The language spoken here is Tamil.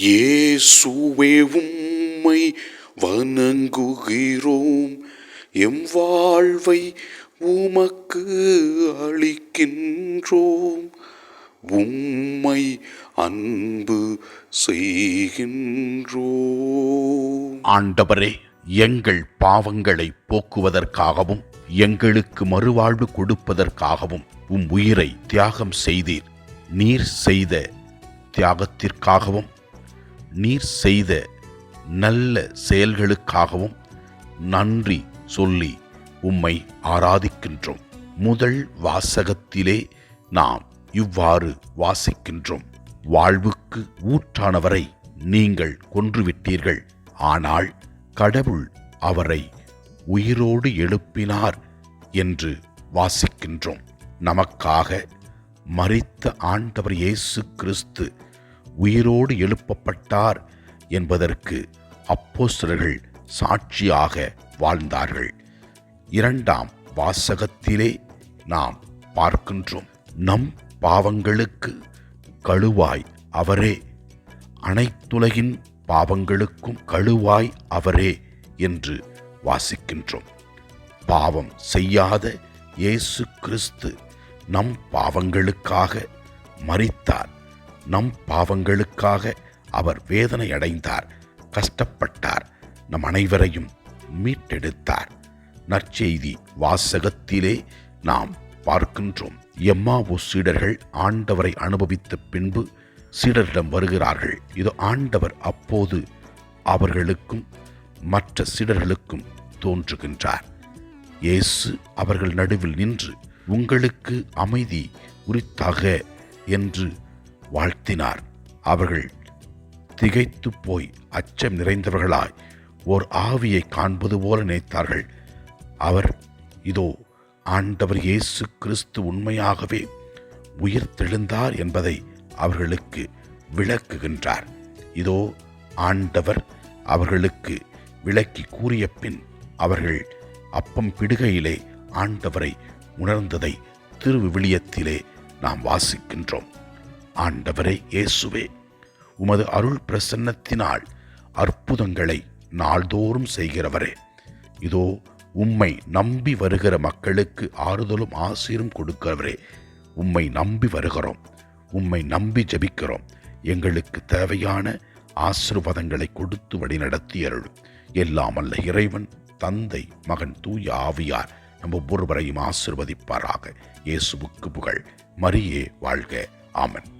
இயேசுவே உம்மை வணங்குகிறோம். எம் வாழ்வை உமக்கு அளிக்கின்றோம். உம்மை அன்பு செய்கின்றோம். ஆண்டவரே எங்கள் பாவங்களை போக்குவதற்காகவும் எங்களுக்கு மறுவாழ்வு கொடுப்பதற்காகவும் உம் உயிரை தியாகம் செய்தீர். நீர் செய்த தியாகத்திற்காகவும் நீர் செய்த நல்ல செயல்களுக்காகவும் நன்றி சொல்லி உம்மை ஆராதிக்கின்றோம். முதல் வாசகத்திலே நாம் இவ்வாறு வாசிக்கின்றோம். வாழ்வுக்கு ஊற்றானவரை நீங்கள் கொன்றுவிட்டீர்கள். ஆனால் கடவுள் அவரை உயிரோடு எழுப்பினார் என்று வாசிக்கின்றோம். நமக்காக மறித்த ஆண்டவர் இயேசு கிறிஸ்து உயிரோடு எழுப்பப்பட்டார் என்பதற்கு அப்போஸ்தர்கள் சாட்சியாக வாழ்ந்தார்கள். இரண்டாம் வாசகத்திலே நாம் பார்க்கின்றோம் நம் பாவங்களுக்கு கழுவாய் அவரே. அனைத்துலகின் பாவங்களுக்கும் கழுவாய் அவரே என்று வாசிக்கின்றோம். பாவம் செய்யாத இயேசு கிறிஸ்து நம் பாவங்களுக்காக மறித்தார் நம் பாவங்களுக்காக அவர் வேதனை அடைந்தார் கஷ்டப்பட்டார் நம் அனைவரையும் மீட்டெடுத்தார். நற்செய்தி வாசகத்திலே நாம் பார்க்கின்றோம். எம்மாவோ சீடர்கள் ஆண்டவரை அனுபவித்த பின்பு சீடரிடம் வருகிறார்கள். இது ஆண்டவர் அப்போது அவர்களுக்கும் மற்ற சீடர்களுக்கும் தோன்றுகின்றார். இயேசு அவர்கள் நடுவில் நின்று உங்களுக்கு அமைதி உரித்தாக என்று வாழ்த்தினார். அவர்கள் திகைத்து போய் அச்சம் நிறைந்தவர்களாய் ஓர் ஆவியை காண்பது போல நினைத்தார்கள். அவர் இதோ ஆண்டவர் இயேசு கிறிஸ்து உண்மையாகவே உயிர் தெழுந்தார் என்பதை அவர்களுக்கு விளக்குகின்றார். இதோ ஆண்டவர் அவர்களுக்கு விளக்கி கூறிய பின் அவர்கள் அப்பம் பிடுகையிலே ஆண்டவரை உணர்ந்ததை திருவிவிலியத்திலே நாம் வாசிக்கின்றோம். ஆண்டவரே இயேசுவே உமது அருள் பிரசன்னத்தினால் அற்புதங்களை நாள்தோறும் செய்கிறவரே. இதோ உம்மை நம்பி வருகிற மக்களுக்கு ஆறுதலும் ஆசீரும் கொடுக்கிறவரே. உம்மை நம்பி வருகிறோம். உம்மை நம்பி ஜபிக்கிறோம். எங்களுக்கு தேவையான ஆசிர்வாதங்களை கொடுத்து வழிநடத்தி அருளும் எல்லாம் அல்ல இறைவன் தந்தை மகன் தூய ஆவியார் நம்ம ஒவ்வொருவரையும் ஆசிர்வதிப்பாராக. இயேசுவுக்கு புகழ். மரியே வாழ்க. ஆமன்.